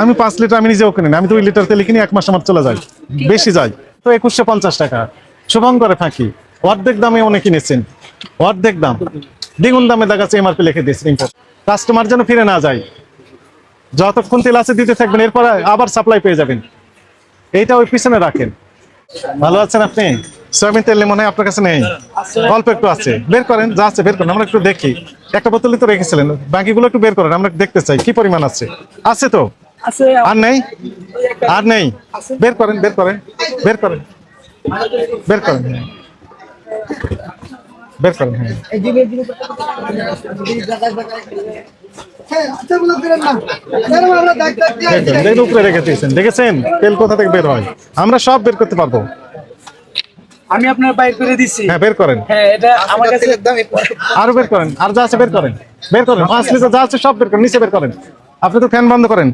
আমি পাঁচ লিটার আমি নিজেও কিনি। আমি দুই লিটার তেল কিনি এক মাস আমার চলে যায়। বেশি যায়। তো একুশশো পঞ্চাশ টাকা। শুভঙ্করে ফাঁকি। অর্ধেক দামে অনেক কিনেছেন। অর্ধেক দাম। দ্বিগুণ দামে দেখাচ্ছে এমআরপি লিখে দিয়েছেন ইম্পোর্ট কাস্টমার যেন ফিরে না যায়। যতক্ষণ তেল আছে দিতে থাকবেন এরপর আবার সাপ্লাই পেয়ে যাবেন। এইটা ওই পিছনে রাখেন। ভালো আছেন আপনি? সয়াবিন তেল মনে হয় আপনার কাছে নেই? অল্প একটু আছে। বের করেন যা আছে বের করেন। আমরা একটু দেখি। একটা বোতলই তো রেখেছিলেন। বাকিগুলো একটু বের করেন আমরা দেখতে চাই। কি পরিমাণ আছে? আছে তো? আর নেই? আর নেই? বের করেন বের করেন বের করেন। বের করেন হ্যাঁ। বের করেন হ্যাঁ। বের করেন দেখুন উপরে রেখে দিয়েছেন দেখেছেন? তেল কোথা থেকে বের হয়? আমরা সব বের করতে পারব। আমি আপনার বাইক করে দিচ্ছি হ্যাঁ বের করেন। হ্যাঁ এটা আমার কাছে আরও বের করেন। আর যা আছে বের করেন। বের করেন। পাঁচ লিটার যা আছে সব বের করেন। নিচে বের করেন। আপনি তো ফ্যান বন্ধ করেন।